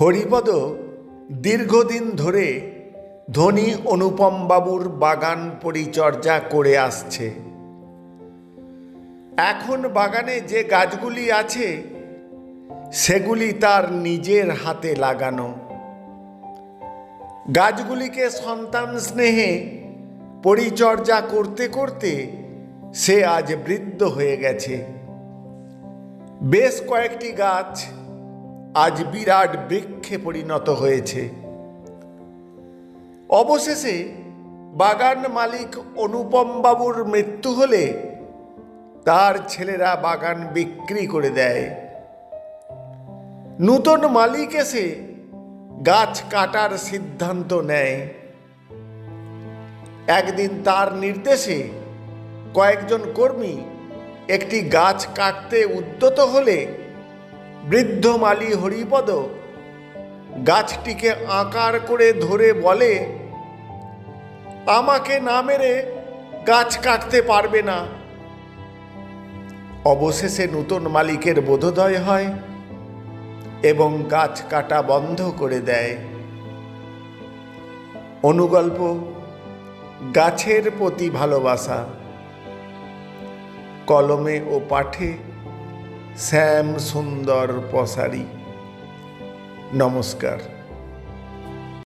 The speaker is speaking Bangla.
হরিপদ দীর্ঘদিন ধরে ধনী অনুপম বাবুর বাগান পরিচর্যা করে আসছে। এখন বাগানে যে গাছগুলি আছে, সেগুলি তার নিজের হাতে লাগানো। গাছগুলিকে সন্তান স্নেহে পরিচর্যা করতে করতে সে আজ বৃদ্ধ হয়ে গেছে। বেশ কয়েকটি গাছ আজ বিরাট বৃক্ষে পরিণত হয়েছে। অবশেষে বাগান মালিক অনুপম বাবুর মৃত্যু হলে তার ছেলেরা বাগান বিক্রি করে দেয়। নূতন মালিক এসে গাছ কাটার সিদ্ধান্ত নেয়। একদিন তার নির্দেশে কয়েকজন কর্মী একটি গাছ কাটতে উদ্যত হলে বৃদ্ধ মালি হরিপদ, গাছটিকে আকার করে ধরে বলে, আমাকে না মেরে গাছ কাটতে পারবে না। অবশেষে নূতন মালিকের বোধোদয় হয় এবং গাছ কাটা বন্ধ করে দেয়। অনুগল্প, গাছের প্রতি ভালোবাসা। কলমে ও পাঠে শ্যাম সুন্দর পসারি। নমস্কার।